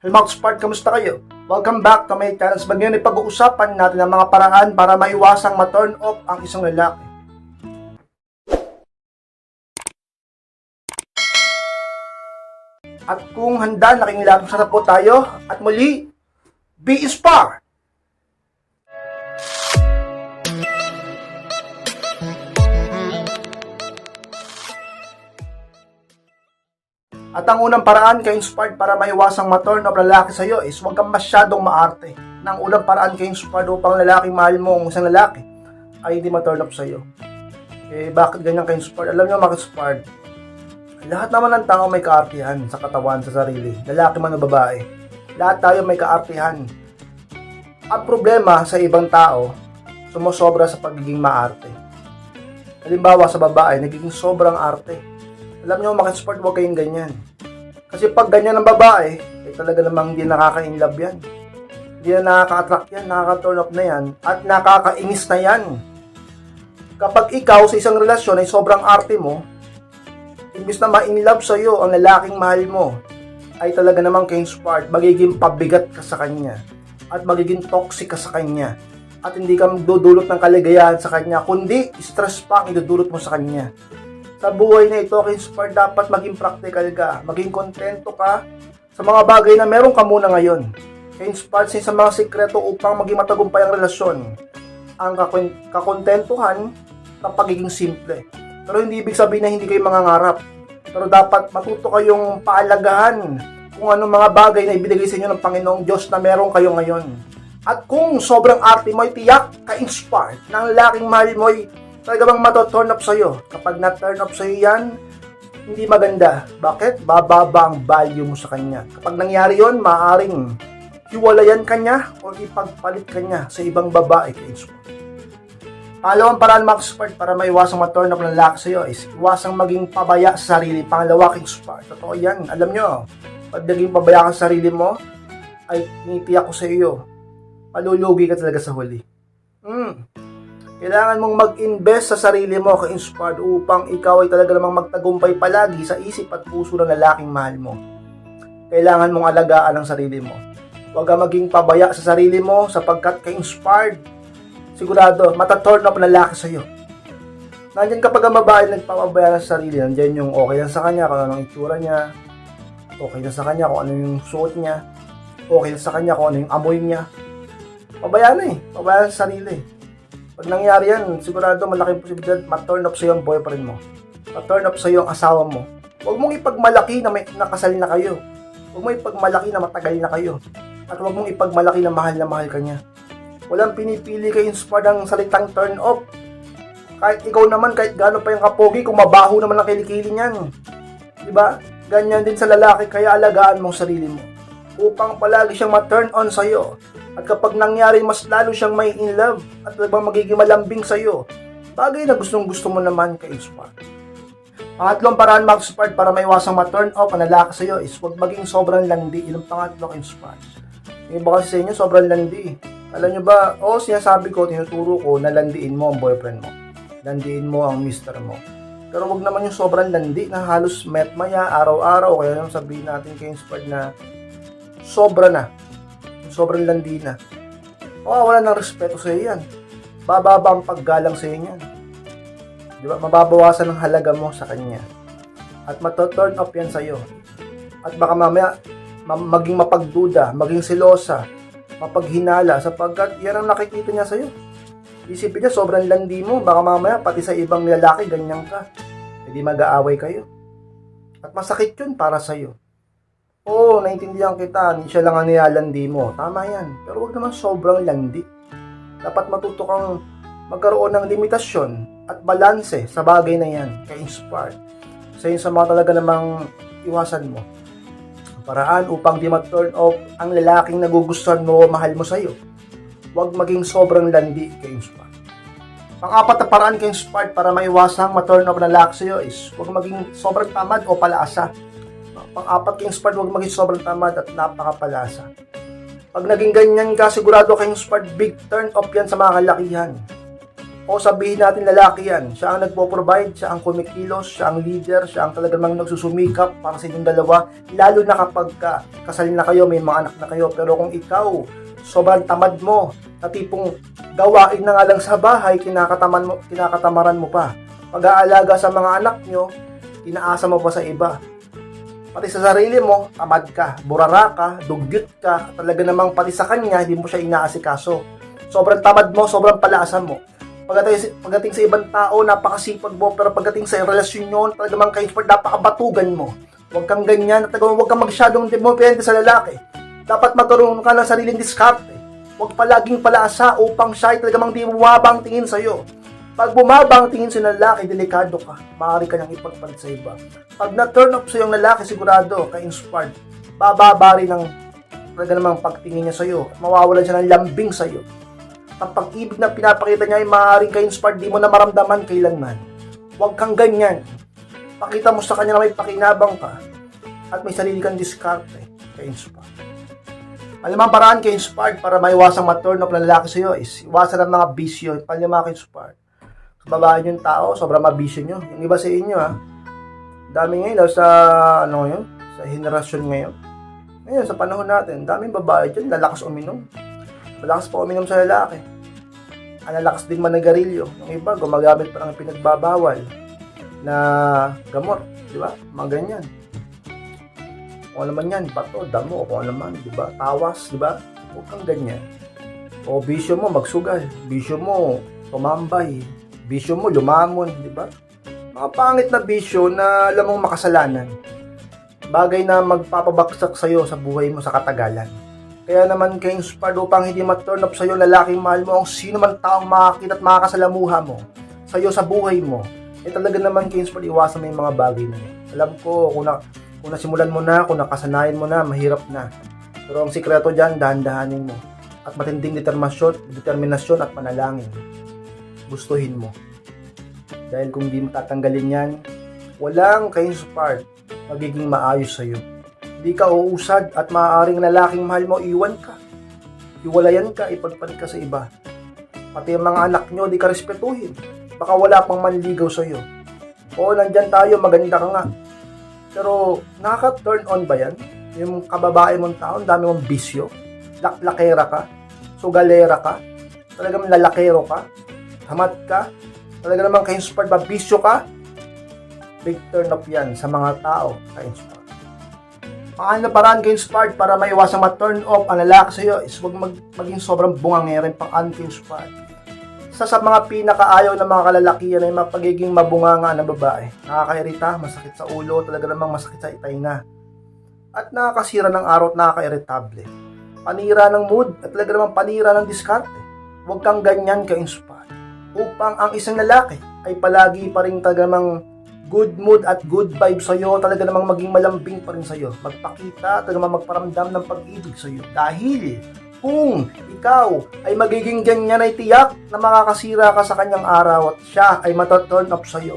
Helmut Spart, kamusta kayo? Welcome back to my channel. Sa ngayon ay pag-uusapan natin ang mga paraan para maiwasang ma-turn off ang isang lalaki. At kung handa, nakingilapos na po tayo. At muli, be Spar! At ang unang paraan kay inspired para maiwasang ma-turn off lalaki sa'yo is huwag kang masyadong maarte. Nang unang paraan kay inspired upang lalaking mahal mo ang isang lalaki ay hindi ma-turn off sa'yo. Eh, bakit ganyan kay inspired? Alam niyo mga inspired, lahat naman ng tao may kaartihan sa katawan, sa sarili. Lalaki man o babae. Lahat tayo may kaartihan. Ang problema sa ibang tao, sumusobra sa pagiging maarte. Halimbawa sa babae, nagiging sobrang arte. Alam niyo, makisport, huwag kayong ganyan. Kasi pag ganyan ang babae, eh talaga namang hindi nakaka-inlove yan. Hindi na nakaka-attract yan, nakaka-turn off na yan, at nakakainis na yan. Kapag ikaw sa isang relasyon ay sobrang arte mo, imbis na ma-inlove sa'yo ang lalaking mahal mo, ay talaga namang kayong spark, magiging pabigat ka sa kanya, at magiging toxic ka sa kanya, at hindi ka magdudulot ng kaligayahan sa kanya, kundi stress pa ang idudulot mo sa kanya sa buhay na ito, Kinspar, dapat maging practical ka, maging kontento ka sa mga bagay na meron ka muna ngayon. Kinspar, sa mga sikreto upang maging matagumpay ang relasyon. Ang kakon- kakontentuhan ng pagiging simple. Pero hindi ibig sabihin na hindi kayo mangangarap. Pero dapat matuto kayong paalagahan kung anong mga bagay na ibinigay sa inyo ng Panginoong Diyos na meron kayo ngayon. At kung sobrang arte mo ay tiyak ka-inspired ng laking mahal mo ay talaga bang mato-turn up sa'yo. Kapag na-turn up sa'yo yan, hindi maganda. Bakit? Bababa ang value mo sa kanya. Kapag nangyari yon maaaring hiwalayan ka niya o ipagpalit ka niya sa ibang babae kay. Pangalawang paraan, Max Spart, para maiwasang ma-turn up ng lalaki sa'yo is iwasang maging pabaya sa sarili. Pangalawa, King Spart. Totoo yan. Alam nyo, pag naging pabaya ka sa sarili mo, ay tinitiyak ko sa iyo, malulugi ka talaga sa huli. Hmm. Kailangan mong mag-invest sa sarili mo ka-inspired upang ikaw ay talaga namang magtagumpay palagi sa isip at puso ng lalaking mahal mo. Kailangan mong alagaan ang sarili mo. Huwag ka maging pabaya sa sarili mo sapagkat ka-inspired. Sigurado, mataturn up ang lalaki sa'yo. Nandiyan kapag ang babae nagpapabaya sa sarili, nandiyan yung okay lang sa kanya, kung anong itsura niya, okay lang sa kanya kung ano yung suot niya, okay lang sa kanya kung ano yung amoy niya. Pabaya na eh, pabaya sa sarili. Pag nangyari yan, sigurado malaking posibilidad ma-turn up sa'yo ang boyfriend mo. Ma-turn up sa'yo ang asawa mo. Huwag mong ipagmalaki na may nakasal na kayo. Huwag mong ipagmalaki na matagal na kayo. At huwag mong ipagmalaki na mahal na mahal ka niya. Walang pinipili kay inspired ang salitang turn off. Kahit ikaw naman, kahit gaano pa yung kapogi, kung mabaho naman ang kilikili niyan. Diba? Ganyan din sa lalaki, kaya alagaan mo ang sarili mo. Upang palagi siyang ma-turn on sa'yo. At kapag nangyari, mas lalo siyang may in love at talagang magiging malambing sa'yo. Bagay na gustong gusto mo naman kay Inspire. Pangatlong paraan Max Inspired para maiwasang ma-turn off ang lalaki sa'yo is huwag maging sobrang landi. Yung pangatlo kay Inspired. Yung iba kasi sa inyo, sobrang landi. Alam nyo ba, o sinasabi ko, tinuturo ko na landiin mo ang boyfriend mo. Landiin mo ang mister mo. Pero wag naman yung sobrang landi na halos met maya araw-araw. Kaya naman sabihin natin kay Inspired na sobra na. Sobrang landi na. Mawawala ng respeto sa iyo yan. Bababa ang paggalang sa iyo yan. Di ba? Mababawasan ang halaga mo sa kanya. At mato-turn off yan sa iyo. At baka mamaya ma- maging mapagduda, maging selosa, mapaghinala sapagkat yan ang nakikita niya sa iyo. Isipin niya sobrang landi mo, baka mamaya pati sa ibang lalaki ganyan ka. Hindi mag-aaway kayo. At masakit yun para sa Oo, naintindihan kita. Hindi siya lang ang nilalandi mo. Tama yan. Pero wag naman sobrang landi. Dapat matuto kang magkaroon ng limitasyon at balanse sa bagay na yan. Ka-inspired. Sa yun sa mga talaga namang iwasan mo. Paraan upang di mag-turn off ang lalaking nagugustuhan mo o mahal mo sa'yo. Huwag maging sobrang landi ka-inspired. Pang-apat na paraan ka-inspired para maiwasang ma-turn off ng lalaki sa'yo is huwag maging sobrang tamad o palaasa pang-apat kayong sparred, huwag maging sobrang tamad at napakapalasa. Pag naging ganyan ka, sigurado kayong sparred, big turn off yan sa mga kalakihan. O sabihin natin lalaki yan, siya ang nagpo-provide, siya ang kumikilos, siya ang leader, siya ang talagang nagsusumikap para sa inyong dalawa, lalo na kapag ka, kasal na kayo, may mga anak na kayo. Pero kung ikaw, sobrang tamad mo, na tipong gawain na nga lang sa bahay, kinakataman mo, kinakatamaran mo pa. Pag-aalaga sa mga anak nyo, inaasa mo pa sa iba. Pati sa sarili mo, tamad ka, burara ka, dugyot ka, talaga namang pati sa kanya, hindi mo siya inaasikaso. Sobrang tamad mo, sobrang palaasan mo. Pagdating, pagdating sa ibang tao, napakasipag mo, pero pagdating sa relasyon nyo, talaga namang kayo, napakabatugan mo. Huwag kang ganyan, talaga huwag kang masyadong depende sa lalaki. Dapat magkaroon ka ng sariling diskarte. Huwag palaging palaasa upang siya ay talagang di bumabang tingin sa'yo. Pag bumabang tingin sa lalaki, delikado ka. Maaari ka niyang ipagpalit sa iba. Pag na-turn off sa'yo ang lalaki, sigurado, ka-inspired. Bababa rin ng talaga namang pagtingin niya sa'yo. Mawawalan siya ng lambing sa'yo. Ang pag-ibig na pinapakita niya ay maaaring ka-inspired, di mo na maramdaman kailanman. Huwag kang ganyan. Pakita mo sa kanya na may pakinabang ka at may sarili kang diskarte. Ka-inspired. Alam ang paraan ka-inspired para maiwasang ma-turn off ng lalaki sa'yo is iwasan ng mga bisyo. Mga ka-inspired? Sa babae yung tao, sobrang mabisyo nyo. Yung iba sa inyo ha, dami ngayon daw sa, ano ngayon, sa henerasyon ngayon. Ngayon, sa panahon natin, daming babae dyan, lalakas uminom. Malakas pa uminom sa lalaki. Ang lalakas din manigarilyo. Yung iba, gumagamit pa ng pinagbabawal na gamot. Di ba? Mga ganyan. Kung ano man yan, bato, damo, kung ano man, di ba? Tawas, di ba? Huwag kang ganyan. O bisyo mo, magsugal. Bisyo mo, tumambay. Bisyo mo, lumamon, di ba? Mga pangit na bisyo na alam mong makasalanan. Bagay na magpapabaksak sa'yo sa buhay mo sa katagalan. Kaya naman kayong inspired upang hindi ma-turn up sa'yo lalaking mahal mo ang sino man taong makakita at makakasalamuha mo sa'yo sa buhay mo. Eh talaga naman kayong inspired iwasan mo yung mga bagay na yun. Alam ko kung, na, kung nasimulan mo na, kung nakasanayan mo na, mahirap na. Pero ang sikreto dyan, dahan-dahanin mo. At matinding determinasyon, determinasyon at panalangin. Gustuhin mo. Dahil kung di mo tatanggalin yan, walang kayong inspired magiging maayos sa'yo. Di ka uusad at maaaring lalaking mahal mo, iwan ka. Iwalayan ka, ipagpalit ka sa iba. Pati ang mga anak nyo, di ka respetuhin. Baka wala pang manligaw sa'yo. Oo, nandyan tayo, maganda ka nga. Pero, nakaka-turn on ba yan? Yung kababae mong tao, dami mong bisyo. Laklakera ka. Sugalera ka. Talagang lalakero ka. Hamat ka. Talaga naman ka-inspired ba? Bisyo ka. Big turn off yan sa mga tao ka-inspired. Paano na paraan ka-inspired para maiwasang ma-turn off ang lalaki sa'yo is huwag mag, maging sobrang bungangerin pang unka-inspired. Isa sa mga pinakaayaw ng mga kalalakihan ay mapagiging mabunganga ng babae. Nakakairita, masakit sa ulo, talaga namang masakit sa itay na. At nakakasira ng araw at nakaka-irritable. Panira ng mood at talaga namang panira ng diskarte. Huwag kang ganyan ka-inspired. Upang ang isang lalaki ay palagi pa rin tagamang good mood at good vibes sa'yo, talaga namang maging malambing pa rin sa'yo. Magpakita, talaga magparamdam ng pag-ibig sa'yo. Dahil kung ikaw ay magiging ganyan ay tiyak na makakasira ka sa kanyang araw at siya ay mataturn up sa'yo.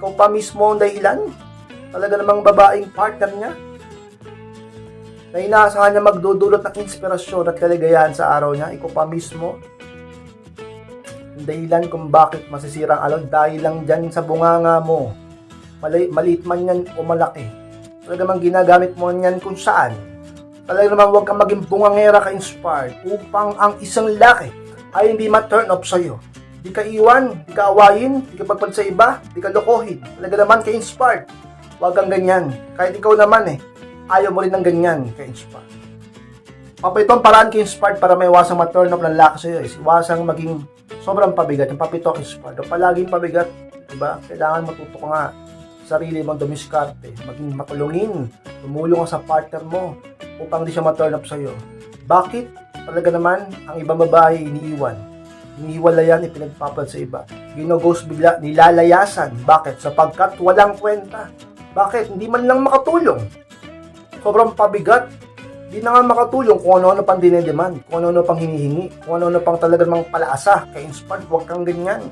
Ikaw pa mismo ang dahilan. Talaga namang babaeng partner niya. Na inaasahan niya magdudulot ng inspirasyon at kaligayahan sa araw niya. Ikaw pa mismo dahilan kung bakit masisira ang araw dahil lang dyan sa bunganga mo mali, maliit man yan o malaki. Talaga mang ginagamit mo yan kung saan. Talaga naman huwag kang maging bungangera ka-inspired upang ang isang laki ay hindi ma-turn off sa'yo. Di ka iwan, di ka awayin, di ka pagpad sa iba, di ka lokohin. Talaga naman ka-inspired. Huwag kang ganyan. Kahit ikaw naman eh, ayaw mo rin ng ganyan ka-inspired. Papa ito ang paraan ka-inspired para may iwasang ma-turn off ng laki sa'yo is iwasang maging sobrang pabigat. Yung papito ka-inspired. Palaging pabigat, diba? Kailangan matuto ka nga sarili mong dumiskarte, maging makulungin, tumulong ka sa partner mo upang di siya ma-turn up sa'yo. Bakit? Talaga naman, ang ibang babae iniiwan. Iniiwalayan, ipinagpapal sa iba. Ginoghost bigla, nilalayasan. Bakit? Sapagkat walang kwenta. Bakit? Hindi man lang makatulong. Sobrang pabigat. Di na nga makatulong kung ano-ano pang dinedemand, kung ano-ano pang hinihingi, kung ano-ano pang talaga mang palaasa. Kaya inspired, huwag kang ganyan.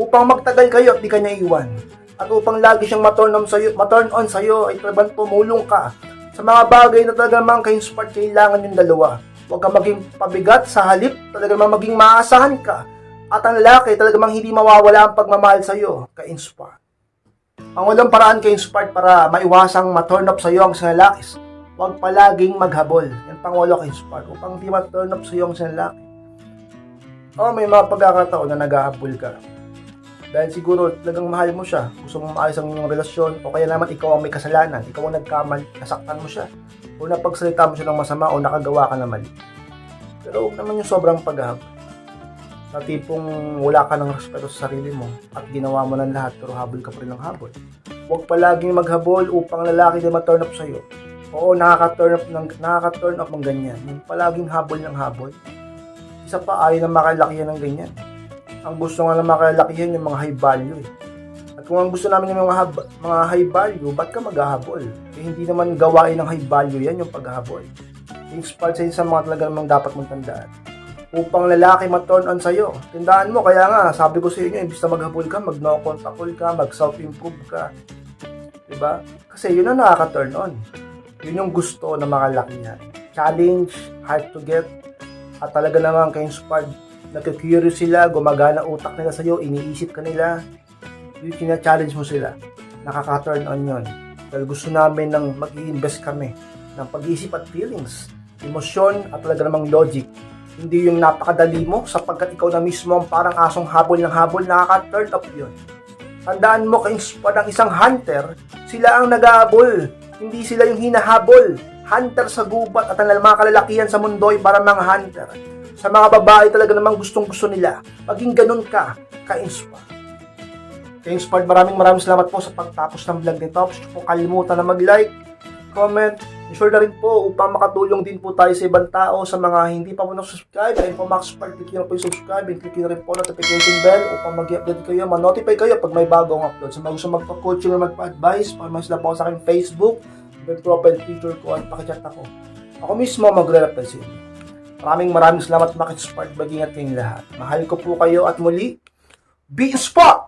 Upang magtagal kayo at di ka niya iwan at upang lagi siyang ma-turn on sa'yo, ma-turn on sa'yo ay talagang tumulong ka sa mga bagay na talaga mang ka-inspired kailangan yung dalawa. Huwag ka maging pabigat sa halip, talaga mang maging maasahan ka. At ang lalaki talagang hindi mawawala ang pagmamahal sa iyo, ka-inspire. Ang walang paraan ka-inspired para maiwasang ma-turn up sa iyo ang isang lalaki, huwag palaging maghabol. Yan pang walo ka-inspired. Upang di ma-turn up sa iyo ang isang lalaki. Oh, may mga pagkakataon na naghahabol ka. Dahil siguro talagang mahal mo siya, gusto mong maayos ang inyong relasyon, o kaya naman ikaw ang may kasalanan, ikaw ang nagkamal, nasaktan mo siya, o napagsalita mo siya ng masama, o nakagawa ka na mali. Pero huwag naman yung sobrang paghahabol. Na tipong wala ka ng respeto sa sarili mo at ginawa mo ng lahat pero habol ka pa rin ng habol. Huwag palaging maghabol upang lalaki din ma-turn up sa'yo. Oo, nakaka-turn up ng, nakaka-turn up ng ganyan. Yung palaging habol ng habol. Isa pa, ayaw na makalakihan ng ganyan. Ang gusto nga na makalakihan yung mga high value eh. At kung ang gusto namin yung mga, mga high value, ba't ka maghahabol? Eh, hindi naman gawain ng high value yan yung paghahabol. Inspired sa isa mga talaga namang dapat mong tandaan upang lalaki ma-turn on sa'yo. Tandaan mo, kaya nga, sabi ko sa inyo, imbis na maghabol ka, mag-no contact call ka, mag-self-improve ka. Diba? Kasi yun ang nakaka-turn on. Yun yung gusto na makalakihan. Challenge, hard to get, at talaga naman ka-inspired. Nagka-curious sila, gumagana utak nila sa'yo, iniisip ka nila. Yung challenge mo sila. Nakaka-turn on yun. Dahil gusto namin ng mag-i-invest kami ng pag-iisip at feelings, emosyon at talaga namang logic hindi yung napakadali mo sapagkat ikaw na mismo ang parang asong habol ng habol, nakaka-turn up yun. Tandaan mo, ka-inspire ang isang hunter, sila ang nag-aabol, hindi sila yung hinahabol. Hunter sa gubat at ang mga kalalakihan sa mundo ay para mga hunter. Sa mga babae talaga namang gustong gusto nila, maging ganun ka, ka-inspire. Ka-inspired, maraming maraming salamat po sa pagtapos ng vlog nito. Huwag kalimutan na mag-like, comment, Sure na rin po upang makatulong din po tayo sa ibang tao sa mga hindi pa po subscribe Ayun po Max Park, click na po yung subscribe and click na rin po notification bell upang mag-update kayo, ma-notify kayo pag may bagong upload. Sa mga gusto magpa-coaching or magpa-advise, pamamas lang po sa aking Facebook, may profile picture ko at pakichat ako. Ako mismo magre-reply sa inyo. Maraming maraming salamat Max Park, mag-ingat kayong lahat. Mahal ko po kayo at muli, be spot!